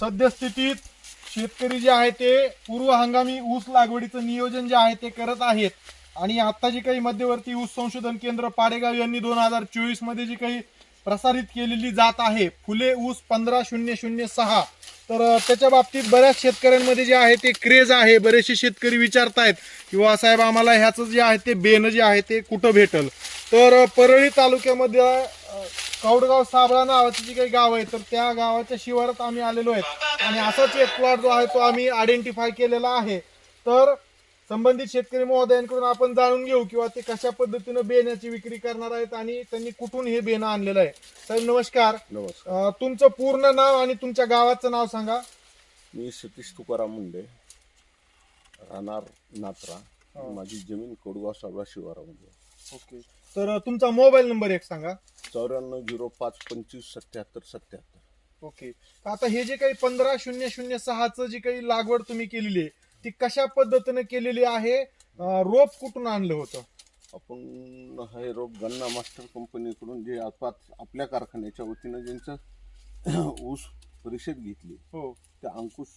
सद्यस्थितीत शेतकरी जे आहे ते पूर्व हंगामी ऊस लागवडीचं नियोजन जे आहे ते करत आहेत. आणि आता जी काही मध्यवर्ती ऊस संशोधन केंद्र पाडेगाव यांनी दोन हजार चोवीसमध्ये जी काही प्रसारित केलेली जात आहे फुले ऊस पंधरा शून्य शून्य सहा तर त्याच्या बाबतीत बऱ्याच शेतकऱ्यांमध्ये जे आहे ते क्रेज आहे बरेचसे शेतकरी विचारतायत किंवा साहेब आम्हाला ह्याचं जे आहे ते बेन जे आहे ते कुठं भेटल? तर परळी तालुक्यामध्ये कौडगाव साबळा नावाची जी काही गाव आहे तर त्या गावाच्या शिवारात आम्ही आलेलो आहेत. आणि असाच एक प्लॉट जो आहे तो आम्ही आयडेंटिफाय केलेला आहे. तर संबंधित शेतकरी महोदयांकडून आपण जाणून घेऊ किंवा ते कशा पद्धतीनं बेण्याची विक्री करणार आहेत आणि त्यांनी कुठून हे बेणं आणलेलं आहे. साहेब नमस्कार. नमस्कार. अं, तुमचं पूर्ण नाव आणि तुमच्या गावाचं नाव सांगा. मी सतीश तुकाराम मुंडे राहणार नात्रा. हो. माझी जमीन कोडगाव साबळा शिवारामध्ये ओके. तर तुमचा मोबाईल नंबर एक सांगा. चौऱ्याण्णव झिरो पाच पंचवीस सत्याहत्तर सत्याहत्तर. ओके. तर आता हे जे काही पंधरा शून्य शून्य सहाचं जी काही लागवड तुम्ही केलेली आहे ती कशा पद्धतीने केलेली आहे? अं, रोप कुठून आणलं होतं? आपण हे रोप गन्ना मास्टर कंपनीकडून जे आता आपल्या कारखान्याच्या वतीनं ज्यांचं ऊस परिषद घेतली हो. त्या अंकुश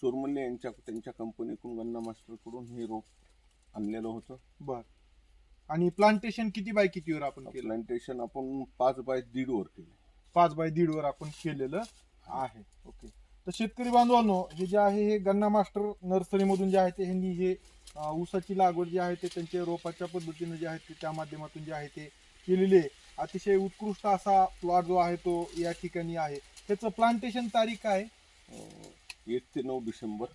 चोरमल्ले यांच्या त्यांच्या कंपनीकडून गन्ना मास्टरकडून हे रोप आणलेलं होतं. बर. आणि प्लांटेशन किती बाय कितीवर आपण केलं? प्लांटेशन आपण पाच बाय दीड वर केले. पाच बाय दीड वर आपण केलेलं आहे. ओके. तर शेतकरी बांधवांनो हे जे आहे हे गन्ना मास्टर नर्सरी मधून जे आहे ते ह्यांनी हे ऊसाची लागवड जी आहे ते त्यांच्या रोपाच्या पद्धतीने जे आहे ते त्या माध्यमातून जे आहे ते केलेली आहे. अतिशय उत्कृष्ट असा प्लॉट जो आहे तो या ठिकाणी आहे. त्याचं प्लांटेशन तारीख काय? एक ते नऊ डिसेंबर.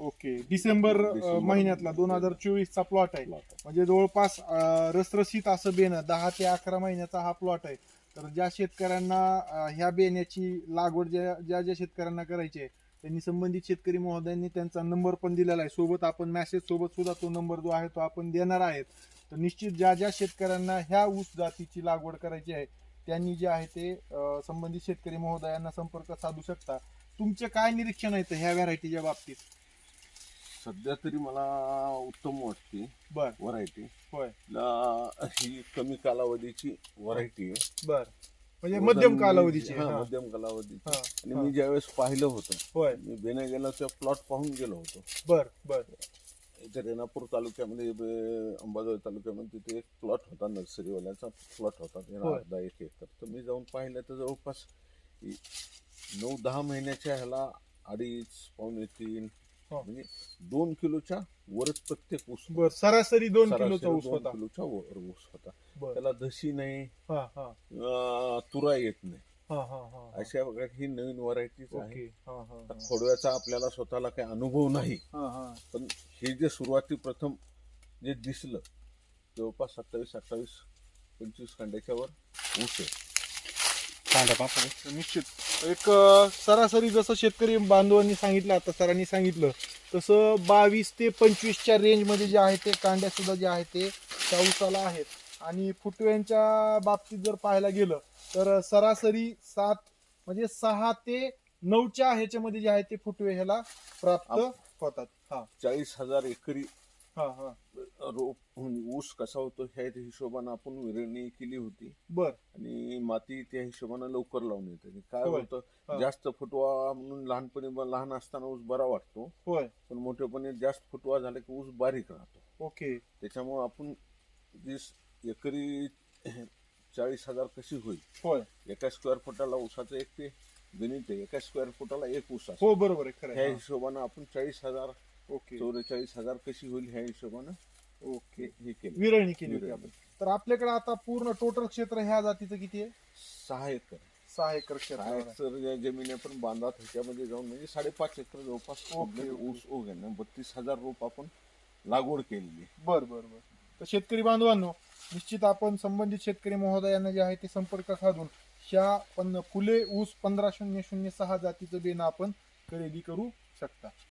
ओके. डिसेंबर अं. महिन्यातला दोन हजार चोवीस चा प्लॉट आहे. म्हणजे जवळपास अं, रसरशीत असं बेणं दहा ते अकरा महिन्याचा हा प्लॉट आहे. तर ज्या शेतकऱ्यांना अं, ह्या बेण्याची लागवड ज्या ज्या ज्या शेतकऱ्यांना करायची आहे त्यांनी संबंधित शेतकरी महोदयांनी त्यांचा नंबर पण दिलेला आहे. सोबत आपण मॅसेज सोबत सुद्धा तो नंबर जो आहे तो आपण देणार आहेत. तर निश्चित ज्या ज्या शेतकऱ्यांना ह्या ऊस जातीची लागवड करायची आहे त्यांनी जे आहे ते अं, संबंधित शेतकरी महोदयांना संपर्क साधू शकता. तुमचे काय निरीक्षण आहेत ह्या व्हरायटीच्या बाबतीत? सध्या तरी मला उत्तम वाटते. बर. व्हरायटी होय. ही कमी कालावधीची व्हरायटी आहे. बर. म्हणजे मध्यम कालावधीची हा, हा. मध्यम कालावधीची. हा, आणि हा. मी ज्यावेळेस पाहिलं होतं होय. मी बेने गेला त्या प्लॉट पाहून गेलो होतो. बर बर. इथे रेणापूर तालुक्यामध्ये ब- अंबाजोगाई तालुक्यामध्ये तिथे एक प्लॉट होता नर्सरीवाल्याचा प्लॉट होता. ते होय. अर्धा एक एकर. तर मी जाऊन पाहिलं तर जवळपास इ- नऊ दहा महिन्याच्या ह्याला अडीच पावणे तीन. म्हणजे दोन किलोच्या वरच प्रत्येक ऊस बर सरासरी दोन सरासरी किलोचा ऊस दोन होता. किलोच्या वर ऊस होता. बर. त्याला धशी नाही हा हा. अं, तुरा येत नाही. हा हा हा अशा प्रकारे ही नवीन व्हरायटीज आहे ओके हा हा आता खोडव्याचा आपल्याला स्वतःला काही अनुभव नाही. हा हा. पण हे जे सुरुवाती प्रथम जे दिसलं जवळपास सत्तावीस अठ्ठावीस पंचवीस कांड्याच्या वर ऊस आहे. निश्चित. एक सरासरी जसं शेतकरी बांधवांनी सांगितलं आता सरांनी सांगितलं तसं बावीस ते पंचवीसच्या रेंजमध्ये जे आहे ते कांड्या सुद्धा जे आहे ते त्या आहेत. आणि फुटव्यांच्या बाबतीत जर पाहायला गेलं तर सरासरी सात म्हणजे सहा ते नऊच्या ह्याच्यामध्ये जे आहे ते फुटवे ह्याला प्राप्त होतात. हा. चाळीस हजार एकरी रोप ऊस कसा होतो ह्या हिशोबानं आपण विरणी केली होती. बर. आणि माती त्या हिशोबानं लवकर लावून येते. आणि काय होय. होतं हा. जास्त फुटवा म्हणून लहानपणी ब- लहान असताना ऊस बरा वाटतो. होय. पण मोठेपणी जास्त फुटवा झाला की ऊस बारीक राहतो. ओके. त्याच्यामुळे आपण एकरी चाळीस हजार कशी होईल? होय. एका स्क्वेअर फुटाला ऊसाचं एक ते गणित आहे एका स्क्वेअर फुटाला एक ऊस असतो. हो बरोबर आहे खरं ह्या आहे. हिशोबानं आपण चाळीस हजार. ओके. चौवेचाळीस हजार कशी होईल ह्या हिशोबानं? ओके. हे हे केलं. विरळणी केली होती. आपण. तर आपल्याकडे आता पूर्ण टोटल क्षेत्र ह्या जातीचं किती आहे? सहा एकर. सहा एकर क्षेत्र सहा आहे. एकर ज्या जमीन आहे पण बांधात ह्याच्यामध्ये जाऊन म्हणजे साडेपाच एकर जवळपास ओके, complete ओके. ऊस उग आहे ना बत्तीस हजार रोप आपण लागवड केलेली आहे. बर बर बर. तर शेतकरी बांधवांनो निश्चित आपण संबंधित शेतकरी महोदयांना जे आहे ते संपर्क साधून ह्या पण फुले ऊस पंधरा शून्य शून्य सहा जातीचं बेन आपण खरेदी करू शकता.